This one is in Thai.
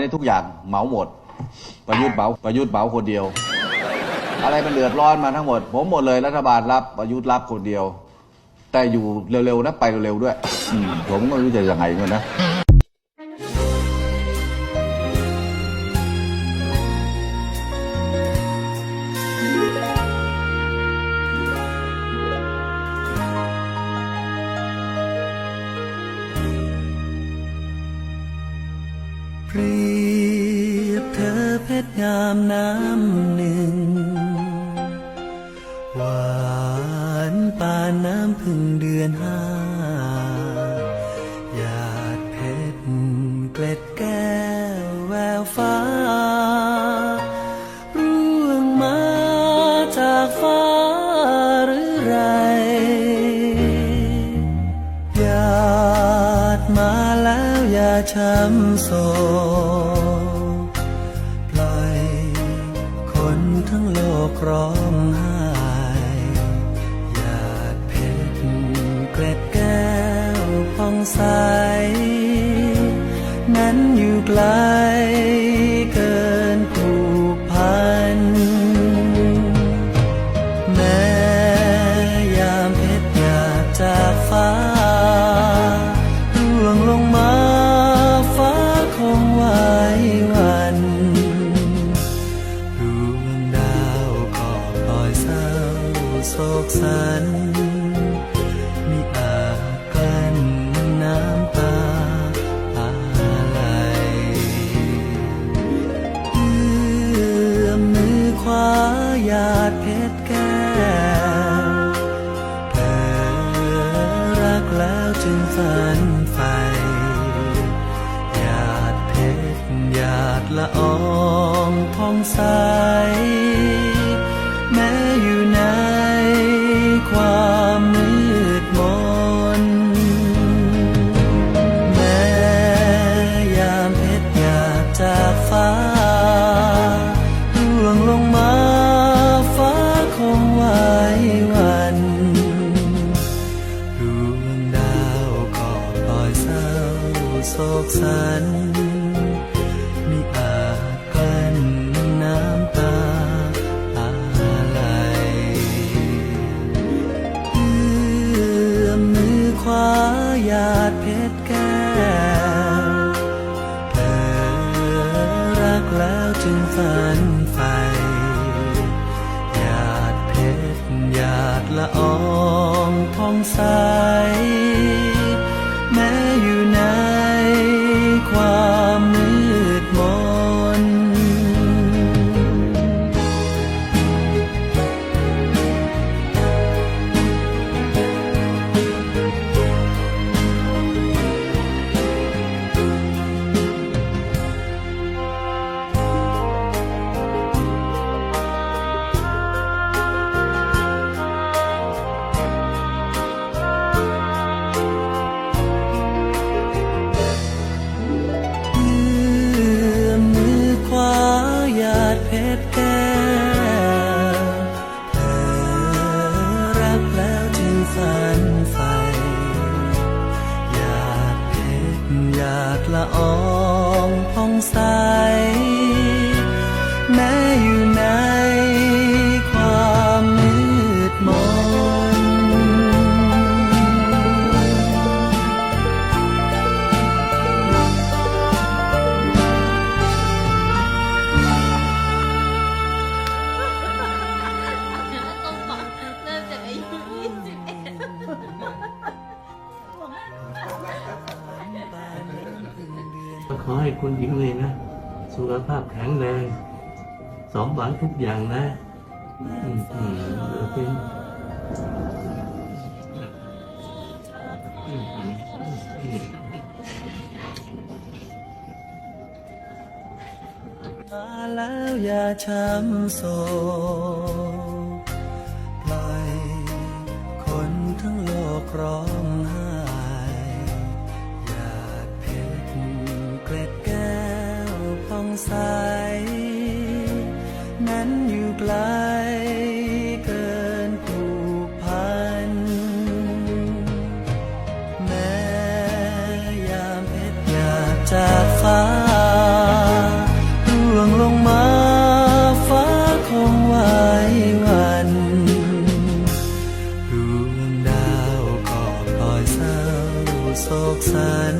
นี้ทุกอย่างเหมาหมด ประยุทธ์เหมาประยุทธ์เหมาคนเดียว อะไรมันเดือดร้อนมาทั้งหมด ผมหมดเลยรัฐบาลรับประยุทธ์รับคนเดียว แต่อยู่เร็วๆนะไปเร็วๆด้วยอืมผมก็ไม่รู้จะยังไงเหมือนกันนะ รียบเธอเพชรงามน้ำหนึ่ง หวานปานน้ำพึ่งเดือนห้าหยาดเพชรเกล็ดแก้วแววฟ้า ร่วงมาจากฟ้าหรือไรหยาดมาแล้วอย่าช้ำโศก ร้องไห้หยาดเพชรเกล็ดแก้วพองใส นั้นอยู่ไกลาดเพชรแก้วเธอรักแล้วจึงฝันไฟหยาดเพชรหยาดละอองพองใส ดเพชรแก้วเธอรักแล้วจึงฝันใฝ่หยาดเพชรหยาดละอองทองใส ขอให้คุณหญิงเลยนะ สุขภาพแข็งแรงสมหวังทุกอย่างนะ อืมอืมเดี๋ยวเป็นมาแล้วอย่าช้ำโศก ไกลเกินผูกพัน แม้ยามเพชรอยากจากฟ้าร่วงลงมาฟ้าคงไว้วันดวงดาวก็ปล่อยเศร้าโศกสัน